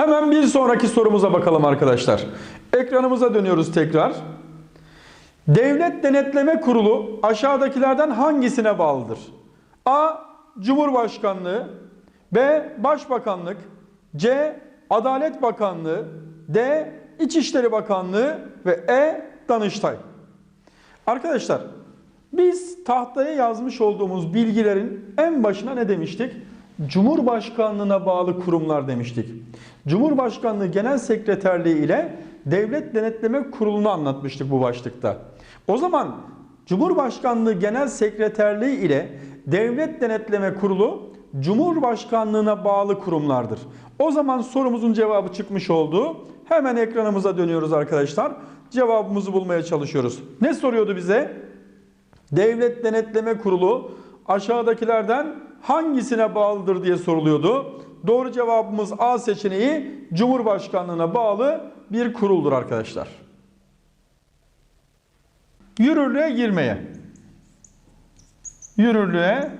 Hemen bir sonraki sorumuza bakalım arkadaşlar. Ekranımıza dönüyoruz tekrar. Devlet Denetleme Kurulu aşağıdakilerden hangisine bağlıdır? A. Cumhurbaşkanlığı B. Başbakanlık C. Adalet Bakanlığı D. İçişleri Bakanlığı ve E. Danıştay. Arkadaşlar biz tahtaya yazmış olduğumuz bilgilerin en başına ne demiştik? Cumhurbaşkanlığına bağlı kurumlar demiştik. Cumhurbaşkanlığı Genel Sekreterliği ile Devlet Denetleme Kurulu'nu anlatmıştık bu başlıkta. O zaman Cumhurbaşkanlığı Genel Sekreterliği ile Devlet Denetleme Kurulu Cumhurbaşkanlığına bağlı kurumlardır. O zaman sorumuzun cevabı çıkmış oldu. Hemen ekranımıza dönüyoruz arkadaşlar. Cevabımızı bulmaya çalışıyoruz. Ne soruyordu bize? Devlet Denetleme Kurulu aşağıdakilerden hangisine bağlıdır diye soruluyordu. Doğru cevabımız A seçeneği Cumhurbaşkanlığına bağlı bir kuruldur arkadaşlar. Yürürlüğe girmeye. Yürürlüğe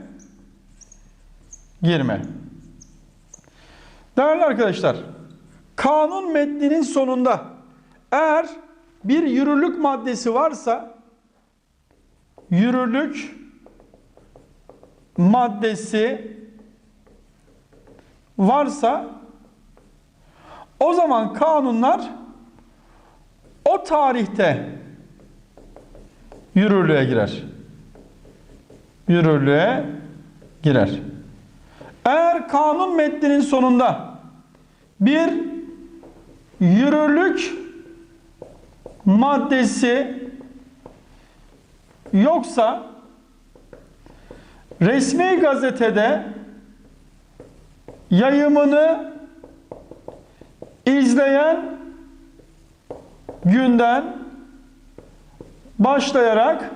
girme. Değerli arkadaşlar, kanun metninin sonunda eğer bir yürürlük maddesi varsa yürürlük maddesi varsa o zaman kanunlar o tarihte yürürlüğe girer. Yürürlüğe girer. Eğer kanun metninin sonunda bir yürürlük maddesi yoksa resmi gazetede yayımını izleyen günden başlayarak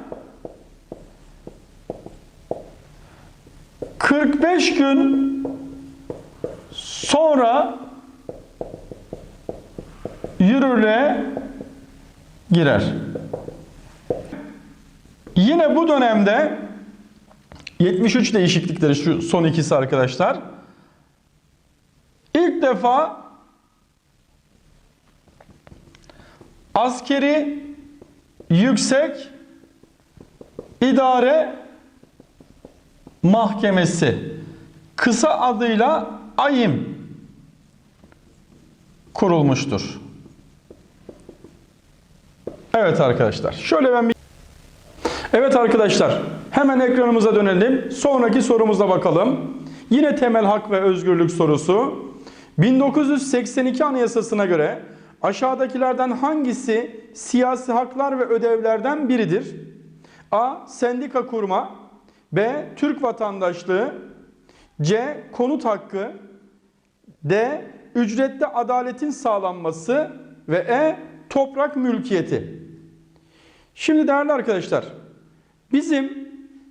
45 gün sonra yürürlüğe girer. Yine bu dönemde 73 değişiklikleri şu son ikisi arkadaşlar. İlk defa askeri yüksek idare mahkemesi kısa adıyla AYİM kurulmuştur. Evet arkadaşlar. Şöyle ben bir Evet arkadaşlar, hemen ekranımıza dönelim. Sonraki sorumuza bakalım. Yine temel hak ve özgürlük sorusu. 1982 Anayasası'na göre aşağıdakilerden hangisi siyasi haklar ve ödevlerden biridir? A. Sendika kurma B. Türk vatandaşlığı C. Konut hakkı D. Ücretli adaletin sağlanması ve E. Toprak mülkiyeti. Şimdi değerli arkadaşlar, bizim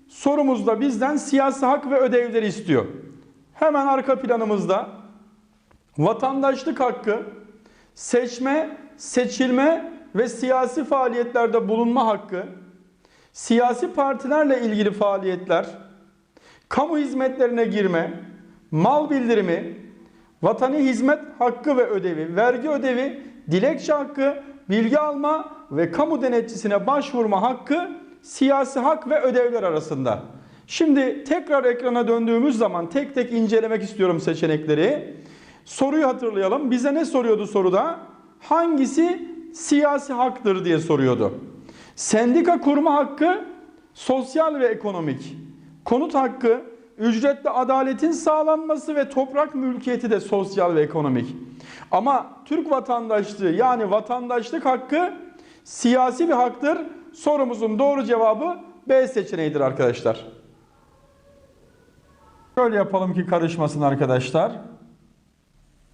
sorumuzda bizden siyasi hak ve ödevleri istiyor. Hemen arka planımızda vatandaşlık hakkı, seçme, seçilme ve siyasi faaliyetlerde bulunma hakkı, siyasi partilerle ilgili faaliyetler, kamu hizmetlerine girme, mal bildirimi, vatani hizmet hakkı ve ödevi, vergi ödevi, dilekçe hakkı, bilgi alma ve kamu denetçisine başvurma hakkı siyasi hak ve ödevler arasında. Şimdi tekrar ekrana döndüğümüz zaman tek tek incelemek istiyorum seçenekleri. Soruyu hatırlayalım. Bize ne soruyordu soruda? Hangisi siyasi haktır diye soruyordu. Sendika kurma hakkı sosyal ve ekonomik. Konut hakkı, ücretli adaletin sağlanması ve toprak mülkiyeti de sosyal ve ekonomik. Ama Türk vatandaşlığı yani vatandaşlık hakkı siyasi bir haktır. Sorumuzun doğru cevabı B seçeneğidir arkadaşlar. Şöyle yapalım ki karışmasın arkadaşlar.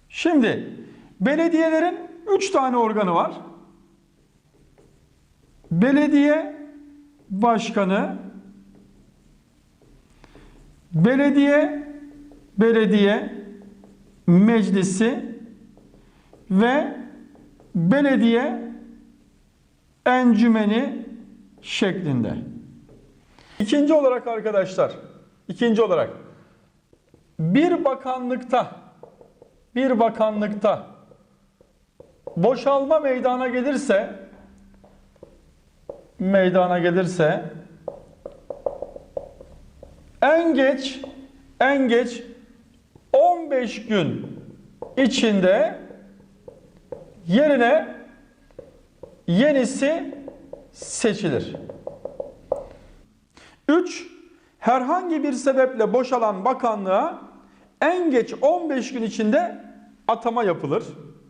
Şimdi belediyelerin 3 tane organı var. Belediye başkanı, belediye belediye meclisi ve belediye encümeni şeklinde. İkinci olarak arkadaşlar, ikinci olarak bir bakanlıkta bir bakanlıkta boşalma meydana gelirse meydana gelirse en geç en geç 15 gün içinde yerine yenisi seçilir. 3. Herhangi bir sebeple boşalan bakanlığa en geç 15 gün içinde atama yapılır.